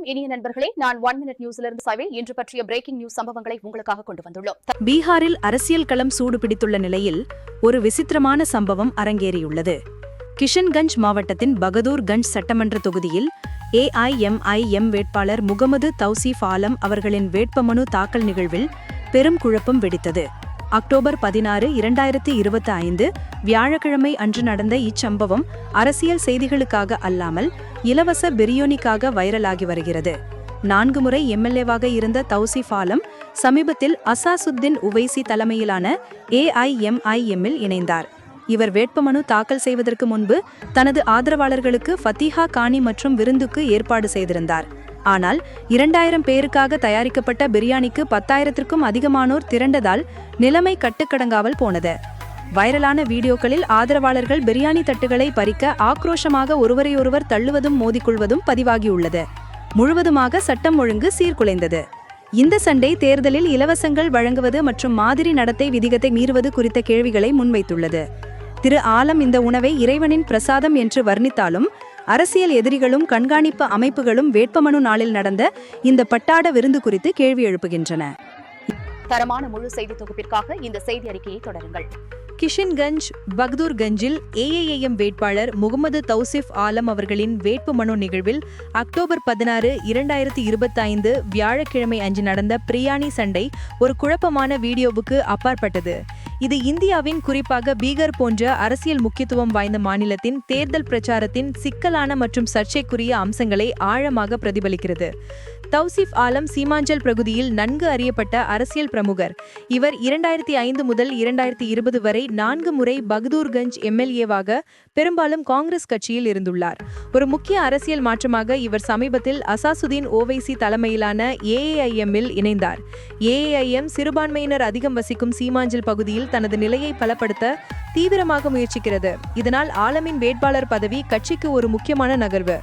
வணக்கம். இனிய நண்பர்களே நான் ஒன் மினிட் நியூஸிலிருந்து சைவே இன்று பற்றிய பிரேக்கிங் நியூஸ் சம்பவங்களை உங்களுக்காக கொண்டு வந்துள்ளோம். பீகாரில் அரசியல் களம் சூடு பிடித்துள்ள நிலையில் ஒரு விசித்திரமான சம்பவம் அரங்கேறியுள்ளது. கிஷன்கஞ்ச் மாவட்டத்தின் பகதூர்கஞ்ச் சட்டமன்ற தொகுதியில் ஏஐஎம்ஐஎம் வேட்பாளர் முகமது தௌசீப் ஆலம் அவர்களின் வேட்புமனு தாக்கல் நிகழ்வில் பெரும் குழப்பம் வெடித்தது. அக்டோபர் பதினாறு இரண்டாயிரத்தி இருபத்தி ஐந்து வியாழக்கிழமை அன்று நடந்த இச்சம்பவம் அரசியல் செய்திகளுக்காக அல்லாமல் இலவச பிரியோனிக்காக வைரலாகி வருகிறது. நான்கு முறை எம்எல்ஏவாக இருந்த தௌசி ஃபாலம் சமீபத்தில் அசாசுத்தின் உவைசி தலைமையிலான ஏஐஎம்ஐஎம்மில் இணைந்தார். இவர் வேட்புமனு தாக்கல் செய்வதற்கு முன்பு தனது ஆதரவாளர்களுக்கு ஃபத்திஹா கானி மற்றும் விருந்துக்கு ஏற்பாடு செய்திருந்தார். ஆனால் இரண்டாயிரம் பேருக்காக தயாரிக்கப்பட்ட பிரியாணிக்கு பத்தாயிரத்திற்கும் அதிகமானோர் திரண்டதால் நிலைமை கட்டுக்கடங்காமல் போனது. வைரலான வீடியோக்களில் ஆதரவாளர்கள் பிரியாணி தட்டுகளை பறிக்க ஆக்ரோஷமாக ஒருவரையொருவர் தள்ளுவதும் மோதிக்கொள்வதும் பதிவாகியுள்ளது. முழுவதுமாக சட்டம் ஒழுங்கு சீர்குலைந்தது. இந்த சண்டை தேர்தலில் இலவசங்கள் வழங்குவது மற்றும் மாதிரி நடத்தை விதிகத்தை மீறுவது குறித்த கேள்விகளை முன்வைத்துள்ளது. திரு ஆலம் இந்த உணவை இறைவனின் பிரசாதம் என்று வர்ணித்தாலும் அரசியல் எதிரிகளும் கண்காணிப்பு அமைப்புகளும் வேட்புமனு நாளில் நடந்த இந்த பட்டாட விருந்து குறித்து கேள்வி எழுப்புகின்றன. தரமான முழு செய்தி தொகுப்பிற்காக இந்த செய்தி அறிக்கையை தொடருங்கள். கிஷன்கஞ்ச் பக்தூர்கஞ்சில் ஏஏஏஎம் வேட்பாளர் முகமது தௌசிஃப் ஆலம் அவர்களின் வேட்புமனு நிகழ்வில் அக்டோபர் பதினாறு இரண்டாயிரத்தி இருபத்தைந்து வியாழக்கிழமை அன்று நடந்த பிரியாணி சண்டை ஒரு குழப்பமான வீடியோவுக்கு அப்பாற்பட்டது. இது இந்தியாவின் குறிப்பாக பீகார் போன்ற அரசியல் முக்கியத்துவம் வாய்ந்த மாநிலத்தின் தேர்தல் பிரச்சாரத்தின் சிக்கலான மற்றும் சர்ச்சைக்குரிய அம்சங்களை ஆழமாக பிரதிபலிக்கிறது. தௌசிஃப் ஆலம் சீமாஞ்சல் பகுதியில் நன்கு அறியப்பட்ட அரசியல் பிரமுகர். இவர் இரண்டாயிரத்தி ஐந்து முதல் இரண்டாயிரத்தி இருபது வரை நான்கு முறை பகதூர்கஞ்ச் எம்எல்ஏவாக பெரும்பாலும் காங்கிரஸ் கட்சியில் இருந்துள்ளார். ஒரு முக்கிய அரசியல் மாற்றமாக இவர் சமீபத்தில் அசாசுதீன் ஓவைசி தலைமையிலான ஏஏஐஎம்மில் இணைந்தார். ஏஏஐஎம் சிறுபான்மையினர் அதிகம் வசிக்கும் சீமாஞ்சல் பகுதியில் தனது நிலையை பலப்படுத்த தீவிரமாக முயற்சிக்கிறது. இதனால் ஆலமின் வேட்பாளர் பதவி கட்சிக்கு ஒரு முக்கியமான நகர்வு.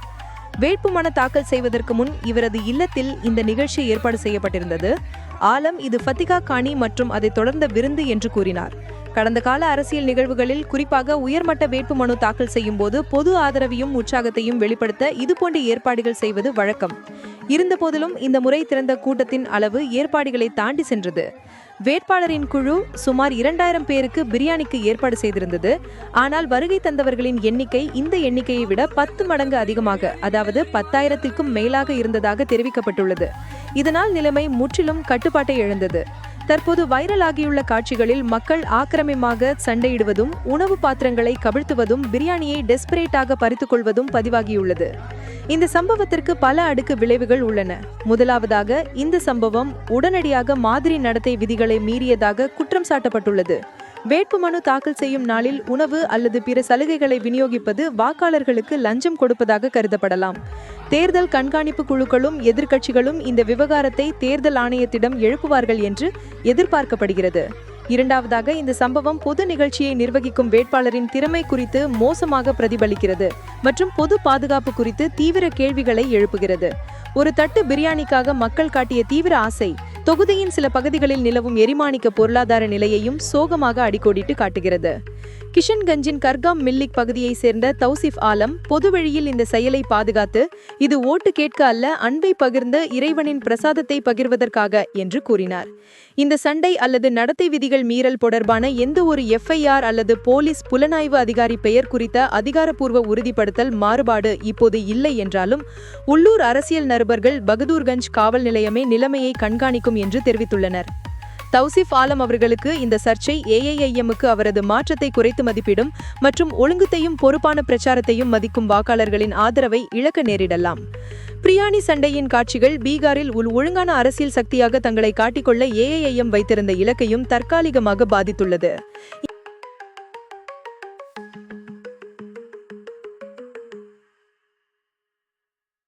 வேட்புமனு தாக்கல் செய்வதற்கு முன் இவரது இல்லத்தில் இந்த நிகழ்ச்சி ஏற்பாடு செய்யப்பட்டிருந்தது. ஆலம் இது ஃபத்திகா காணி மற்றும் அதை தொடர்ந்த விருந்து என்று கூறினார். கடந்த கால அரசியல் நிகழ்வுகளில் குறிப்பாக உயர்மட்ட வேட்புமனு தாக்கல் செய்யும் போது பொது ஆதரவையும் உற்சாகத்தையும் வெளிப்படுத்த இதுபோன்ற ஏற்பாடுகள் செய்வது வழக்கம். இருந்தபோதிலும் இந்த முறை திறந்த கூட்டத்தின் அளவு ஏற்பாடுகளை தாண்டி சென்றது. வேட்பாளரின் குழு சுமார் இரண்டாயிரம் பேருக்கு பிரியாணிக்கு ஏற்பாடு செய்திருந்தது. ஆனால் வருகை தந்தவர்களின் எண்ணிக்கை இந்த எண்ணிக்கையை விட பத்து மடங்கு அதிகமாக அதாவது பத்தாயிரத்திற்கும் மேலாக இருந்ததாக தெரிவிக்கப்பட்டுள்ளது. இதனால் நிலைமை முற்றிலும் கட்டுப்பாட்டை இழந்தது. தற்போது வைரலாகியுள்ள காட்சிகளில் மக்கள் ஆக்கிரமமாக சண்டையிடுவதும் உணவு பாத்திரங்களை கவிழ்த்துவதும் பிரியாணியை டெஸ்பரேட்டாக பறித்துக் கொள்வதும் பதிவாகியுள்ளது. இந்த சம்பவத்திற்கு பல அடுக்கு விளைவுகள் உள்ளன. முதலாவதாக இந்த சம்பவம் உடனடியாக மாதிரி நடத்தை விதிகளை மீறியதாக குற்றம் சாட்டப்பட்டுள்ளது. வேட்புமனு தாக்கல் செய்யும் நாளில் உணவு அல்லது பிற சலுகைகளை விநியோகிப்பது வாக்காளர்களுக்கு லஞ்சம் கொடுப்பதாக கருதப்படலாம். தேர்தல் கண்காணிப்பு குழுக்களும் எதிர்க்கட்சிகளும் இந்த விவகாரத்தை தேர்தல் ஆணையத்திடம் எழுப்புவார்கள் என்று எதிர்பார்க்கப்படுகிறது. இரண்டாவதாக இந்த சம்பவம் பொது நிகழ்ச்சியை நிர்வகிக்கும் வேட்பாளரின் திறமை குறித்து மோசமாக பிரதிபலிக்கிறது மற்றும் பொது பாதுகாப்பு குறித்து தீவிர கேள்விகளை எழுப்புகிறது. ஒரு தட்டு பிரியாணிக்காக மக்கள் காட்டிய தீவிர ஆசை தொகுதியின் சில பகுதிகளில் நிலவும் எரிமாணிக்க பொருளாதார நிலையையும் சோகமாக அடிக்கோடிட்டு காட்டுகிறது. கிஷன்கஞ்சின் கர்காம் மில்லிக் பகுதியை சேர்ந்த தௌசிஃப் ஆலம் பொதுவெளியில் இந்த செயலை பாதுகாத்து இது ஓட்டு கேட்க அல்ல அன்பை பகிர்ந்து இறைவனின் பிரசாதத்தை பகிர்வதற்காக என்று கூறினார். இந்த சண்டை அல்லது நடத்தை விதிகள் மீறல் தொடர்பான எந்த ஒரு எஃப்ஐஆர் அல்லது போலீஸ் புலனாய்வு அதிகாரி பெயர் குறித்த அதிகாரப்பூர்வ உறுதிப்படுத்தல் மாறுபாடு இப்போது இல்லை என்றாலும் உள்ளூர் அரசியல் நண்பர்கள் பகதூர்கஞ்ச் காவல் நிலையமே நிலைமையை கண்காணிக்கும் என்று தெரிவித்துள்ளனர். தௌசிஃப் ஆலம் அவர்களுக்கு இந்த சர்ச்சை ஏஐஐஎம்முக்கு அவரது மாற்றத்தை குறைத்து மதிப்பிடும் மற்றும் ஒழுங்குத்தையும் பொறுப்பான பிரச்சாரத்தையும் மதிக்கும் வாக்காளர்களின் ஆதரவை இழக்க நேரிடலாம். பிரியாணி சண்டையின் காட்சிகள் பீகாரில் உள் ஒழுங்கான அரசியல் சக்தியாக தங்களை காட்டிக்கொள்ள ஏஐஐஎம் வைத்திருந்த இலக்கையும் தற்காலிகமாக பாதித்துள்ளது.